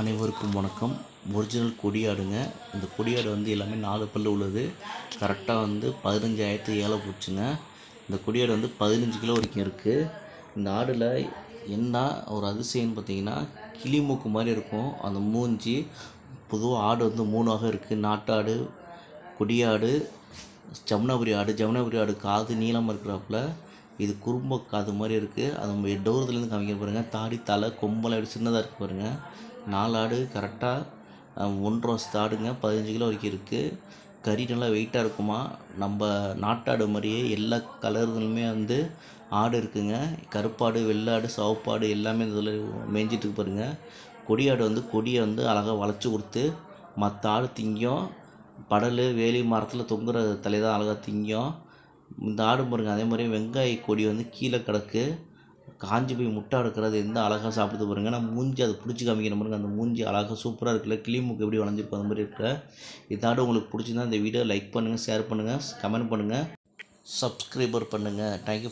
அனைவருக்கும் வணக்கம். ஒரிஜினல் கொடியாடுங்க. இந்த கொடியாடு வந்து எல்லாமே நாலு பல்லு உள்ளது. கரெக்டாக வந்து பதினஞ்சாயிரத்து ஏழை போச்சுங்க. இந்த கொடியாடு வந்து பதினஞ்சு கிலோ வரைக்கும் இருக்குது இந்த ஆடில் என்ன ஒரு அதிசயம்னு பார்த்தீங்கன்னா கிளி மூக்கு மாதிரி இருக்கும். அந்த மூஞ்சி பொதுவாக ஆடு வந்து மூணு வகை இருக்குது நாட்டாடு கொடியாடு ஜமுனாபுரி ஆடு. ஜமுனாபுரி ஆடு காது நீளமாக இருக்கிறாப்புல. இது குறும்ப காது மாதிரி இருக்குது அது நம்ம டோர்லேருந்து காமிக்க பாருங்கள் தாடி தலை கொம்பெல்லாம் எப்படி சின்னதாக இருக்குது பாருங்கள் நாலு ஆடு கரெக்டாக ஒன்றரை வருஷத்து ஆடுங்க. பதினஞ்சு கிலோ வரைக்கும் இருக்குது கறி நல்லா வெயிட்டாக இருக்குமா? நம்ம நாட்டாடு மாதிரியே எல்லா கலர்களுமே வந்து ஆடு இருக்குங்க. கருப்பாடு வெள்ளாடு சிவப்பாடு எல்லாமே இதில் மேய்ஞ்சிட்டு இருக்கு பாருங்க. கொடியாடு வந்து கொடியை வந்து அழகாக வளைச்சி கொடுத்து மற்ற ஆடு திங்கும். படல் வேலி மரத்தில் தொங்குற தலை தான் அழகாக திங்கும். இந்த ஆடு பாருங்க அதே மாதிரி வெங்காய கொடி வந்து கீழே கிடக்கு. காஞ்சி போய் முட்டை எடுக்கிறது எந்த அழகாக சாப்பிடுது பாருங்க. நான் மூஞ்சி அதை பிடிச்சி காமிக்கிற பாருங்க. அந்த மூஞ்சி அழகாக சூப்பராக இருக்குல்ல. கிளிமுக்கு எப்படி வளைஞ்சிருக்கும் அந்த மாதிரி இருக்க. இதாட உங்களுக்கு பிடிச்சிருந்தா இந்த வீடியோ லைக் பண்ணுங்கள் ஷேர் பண்ணுங்கள் கமெண்ட் பண்ணுங்கள் சப்ஸ்கிரைபர் பண்ணுங்கள் தேங்க்யூ